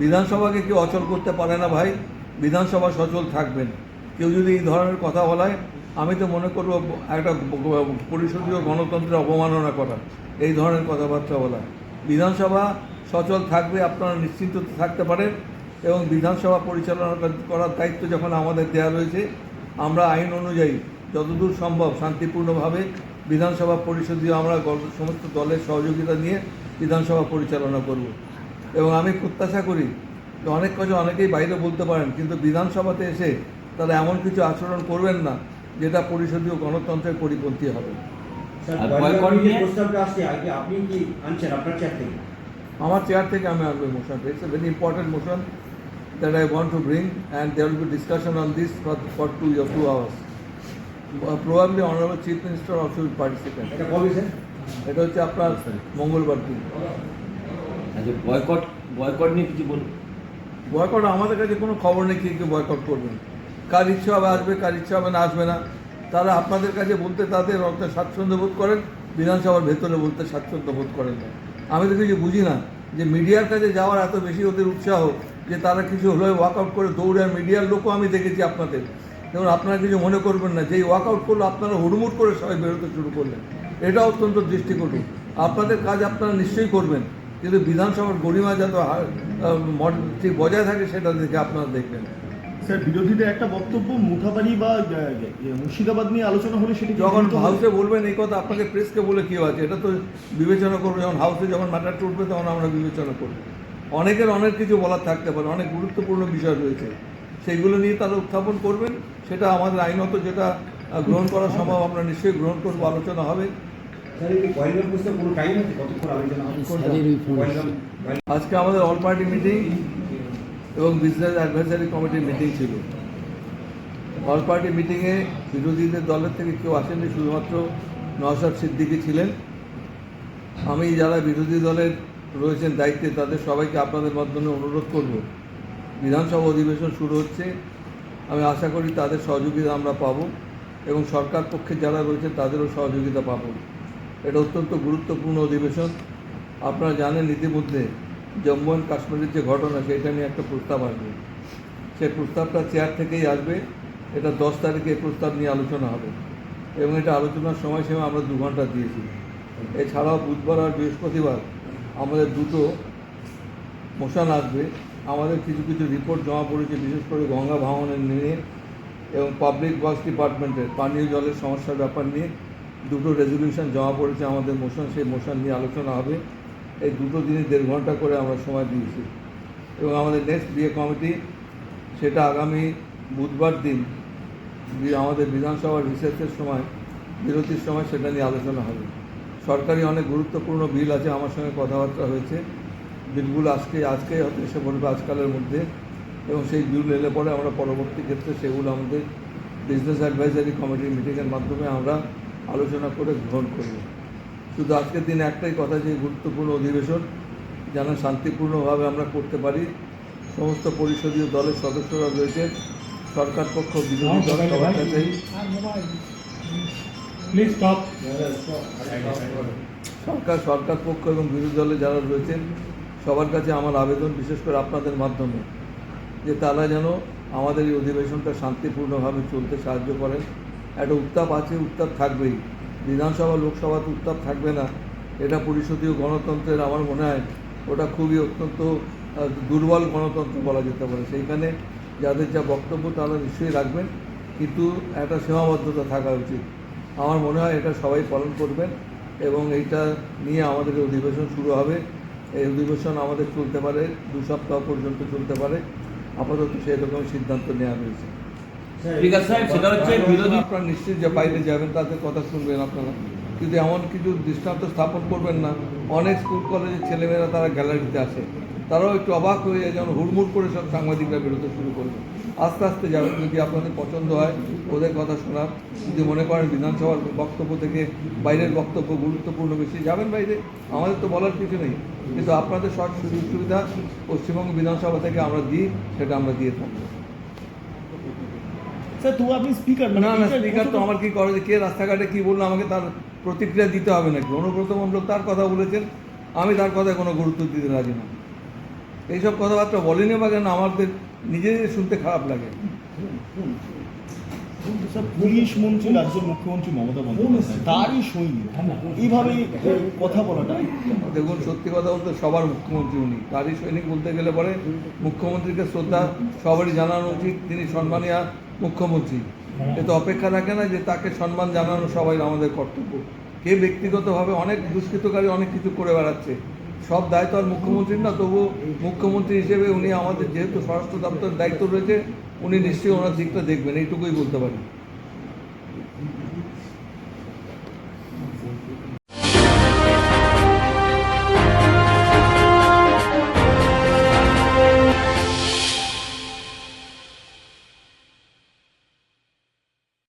বিধানসভাকে কেউ অচল করতে পারে না ভাই। বিধানসভা সচল থাকবেন। কেউ যদি এই ধরনের কথা বলায়, আমি তো মনে করব একটা পরিষদীয় গণতন্ত্রের অবমাননা করা, এই ধরনের কথাবার্তা বলা। বিধানসভা সচল থাকবে, আপনারা নিশ্চিন্ত থাকতে পারেন এবং বিধানসভা পরিচালনা করার দায়িত্ব যখন আমাদের দেওয়া রয়েছে, আমরা আইন অনুযায়ী যতদূর সম্ভব শান্তিপূর্ণভাবে বিধানসভা পরিষদীয় আমরা সমস্ত দলের সহযোগিতা নিয়ে বিধানসভা পরিচালনা করব। এবং আমি প্রত্যাশা করি যে অনেক কথা অনেকেই বাইরে বলতে পারেন কিন্তু বিধানসভাতে এসে তারা এমন কিছু আচরণ করবেন না যেটা পরিষদীয় গণতন্ত্রের পরিপন্থী হবে। আমার চেয়ার থেকে আমি আনব মোশনটা it's a very important motion that I want to bring and there will be discussion on this for for two year two hours probably honourable chief minister also will participate এটা এটা হচ্ছে আপনার মঙ্গলবার দিন। আচ্ছা বয়কট বয়কট নিয়ে কিছু বলুন। বয়কট আমাদের কাছে কোনো খবর নেই কে কে বয়কট করবেন। কার ইচ্ছা হবে আসবে, কার ইচ্ছা হবে না আসবে না। তারা আপনাদের কাছে বলতে তাদের অর্থ স্বাচ্ছন্দ্য বোধ করেন, বিধানসভার ভেতরে বলতে স্বাচ্ছন্দ্য বোধ করেন না। আমি তো কিছু বুঝি না যে মিডিয়ার কাছে যাওয়ার এত বেশি ওদের উৎসাহ যে তারা কিছু হলে ওয়াকআউট করে দৌড়ে মিডিয়ার লোকও আমি দেখেছি আপনাদের। যেমন আপনারা কিছু মনে করবেন না, যেই ওয়াকআউট করল আপনারা হুড়মুড় করে সবাই বেরোতে শুরু করলেন। এটা অত্যন্ত দৃষ্টিকটু। আপনাদের কাজ আপনারা নিশ্চয়ই করবেন। কিন্তু বিধানসভার গরিমা যাতে ঠিক বজায় থাকে সেটা দেখে আপনারা দেখবেন। স্যার বিরোধীদের একটা বক্তব্য মুঠাবাড়ি বা মুর্শিদাবাদ নিয়ে আলোচনা হলে সেটি যখন হাউসে বলবেন এই কথা আপনাকে প্রেসকে বলে কেউ আছে এটা তো বিবেচনা করব। যখন হাউসে যখন ম্যাটারটা উঠবে তখন আমরা বিবেচনা করব। অনেকের অনেক কিছু বলার থাকতে পারে অনেক গুরুত্বপূর্ণ বিষয় রয়েছে। সেইগুলো নিয়ে তারা উত্থাপন করবেন সেটা আমাদের আইনত যেটা গ্রহণ করা সম্ভব আমরা নিশ্চয়ই গ্রহণ করব আলোচনা হবে। আজকে আমাদের অল পার্টি মিটিং এবং বিজনেস অ্যাডভাইজারি কমিটির মিটিং ছিল। অল পার্টি মিটিংয়ে বিরোধীদের দলের থেকে কেউ আসেননি শুধুমাত্র নওশাদ সিদ্দিকি ছিলেন। আমি যারা বিরোধী দলের রয়েছেন দায়িত্বে তাদের সবাইকে আপনাদের মাধ্যমে অনুরোধ করব। বিধানসভা অধিবেশন শুরু হচ্ছে। আমি আশা করি তাদের সহযোগিতা আমরা পাবো এবং সরকার পক্ষে যারা রয়েছে তাদেরও সহযোগিতা পাবো। এটা অত্যন্ত গুরুত্বপূর্ণ অধিবেশন। আপনারা জানেন ইতিমধ্যে জম্মু অ্যান্ড কাশ্মীরের যে ঘটনা সেটা নিয়ে একটা প্রস্তাব আসবে। সেই প্রস্তাবটা চেয়ার থেকেই আসবে। এটা দশ তারিখে এই প্রস্তাব নিয়ে আলোচনা হবে। এবং এটা আলোচনার সময়সীমা আমরা দু ঘণ্টা দিয়েছি। এছাড়াও বুধবার আর বৃহস্পতিবার আমাদের দুটো মোশন আসবে। আমাদের কিছু কিছু রিপোর্ট জমা পড়েছে, বিশেষ করে গঙ্গা ভাঙনের নিয়ে এবং পাবলিক ওয়ার্কস ডিপার্টমেন্টের পানীয় জলের সমস্যার ব্যাপার নিয়ে। দুটো রেজলিউশন জমা পড়েছে আমাদের মোশন সেই মোশন নিয়ে আলোচনা হবে। এই দুটো দিনে দেড় ঘণ্টা করে আমরা সময় দিয়েছি। এবং আমাদের নেক্সট বিয়ে কমিটি সেটা আগামী বুধবার দিন আমাদের বিধানসভার রিসেসের সময়, বিরতির সময় সেটা নিয়ে আলোচনা হবে। সরকারি অনেক গুরুত্বপূর্ণ বিল আছে, আমার সঙ্গে কথাবার্তা হয়েছে। বিলগুলো আজকে আজকে হয়তো এসে বলবে আজকালের মধ্যে। এবং সেই বিল এলে পরে আমরা পরবর্তী ক্ষেত্রে সেগুলো আমাদের বিজনেস অ্যাডভাইজারি কমিটির মিটিংয়ের মাধ্যমে আমরা আলোচনা করে গ্রহণ করব। শুধু আজকের দিনে একটাই কথা যে গুরুত্বপূর্ণ অধিবেশন যেন শান্তিপূর্ণভাবে আমরা করতে পারি। সমস্ত পরিষদীয় দলের সদস্যরা রয়েছেন সরকার পক্ষ বিরোধী দল সবার কাছেই। সরকার সরকার পক্ষ এবং বিরোধী দলে যারা রয়েছেন সবার কাছে আমার আবেদন বিশেষ করে আপনাদের মাধ্যমে যে তারা যেন আমাদের এই অধিবেশনটা শান্তিপূর্ণভাবে চলতে সাহায্য করেন। একটা উত্তাপ আছে, উত্তাপ থাকবেই। বিধানসভা, লোকসভাতে উত্তাপ থাকবে না। এটা পরিষদীয় গণতন্ত্রের আমার মনে হয়, ওটা খুবই অত্যন্ত দুর্বল গণতন্ত্র বলা যেতে পারে। সেইখানে যাদের যা বক্তব্য তারা নিশ্চয়ই রাখবেন, কিন্তু একটা সীমাবদ্ধতা থাকা উচিত। আমার মনে হয় এটা সবাই পালন করবেন এবং এইটা নিয়ে আমাদের অধিবেশন শুরু হবে। এই অধিবেশন আমাদের চলতে পারে, দু সপ্তাহ পর্যন্ত চলতে পারে। আপাতত সেই রকম সিদ্ধান্ত নেওয়া হয়েছে। স্যার, সাহেব সেটা হচ্ছে বিরোধী আপনারা নিশ্চিত যে বাইরে যাবেন তাদের কথা শুনবেন আপনারা। কিন্তু এমন কিছু দৃষ্টান্ত স্থাপন করবেন না। অনেক স্কুল কলেজের ছেলেমেয়েরা তারা গ্যালারিতে আসে। তারাও একটু অবাক হয়ে যায় যেমন হুড়মুড় করে সব সাংবাদিকরা বেরোতে শুরু করবে। আস্তে আস্তে যাবেন যদি আপনাদের পছন্দ হয় ওদের কথা শোনার যদি মনে করেন বিধানসভার বক্তব্য থেকে বাইরের বক্তব্য গুরুত্বপূর্ণ বেশি যাবেন বাইরে। আমাদের তো বলার কিছু নেই। কিন্তু আপনাদের সব সুযোগ সুবিধা পশ্চিমবঙ্গ বিধানসভা থেকে আমরা দিই সেটা আমরা দিয়ে থাকব স্যার তো আপনি স্পিকার না না স্পিকার তো আমার কি করে? যে কে রাস্তাঘাটে কি বলল আমাকে তার প্রতিক্রিয়া দিতে হবে নাকি? অনুব্রত মণ্ডল তার কথা বলেছেন আমি তার কথায় কোনো গুরুত্ব দিতে রাজি না এইসব কথাবার্তা বলেনি বা কেন? আমাদের নিজেদের শুনতে খারাপ লাগে। পুলিশ মন্ত্রী রাজ্যের মুখ্যমন্ত্রী মমতা বন্দ্যোপাধ্যায়, তারই সৈনিক। এইভাবে কথা বলাটা। দেখুন, সত্যি কথা বলতে সবার মুখ্যমন্ত্রী উনি। তারই সৈনিক বলতে গেলে পরে মুখ্যমন্ত্রীকে শ্রদ্ধা সবারই জানানো উচিত, তিনি সম্মানীয় মুখ্যমন্ত্রী। এ তো অপেক্ষা রাখে না যে তাকে সম্মান জানানো সবাই আমাদের কর্তব্য। কে ব্যক্তিগতভাবে অনেক দুষ্কৃতকারী অনেক কিছু করে বেড়াচ্ছে, সব দায়িত্ব আর মুখ্যমন্ত্রীর না তবু মুখ্যমন্ত্রী হিসেবে উনি আমাদের যেহেতু স্বরাষ্ট্র দপ্তরের দায়িত্ব রয়েছে উনি নিশ্চয়ই ওনার দিকটা দেখবেন এইটুকুই বলতে পারি।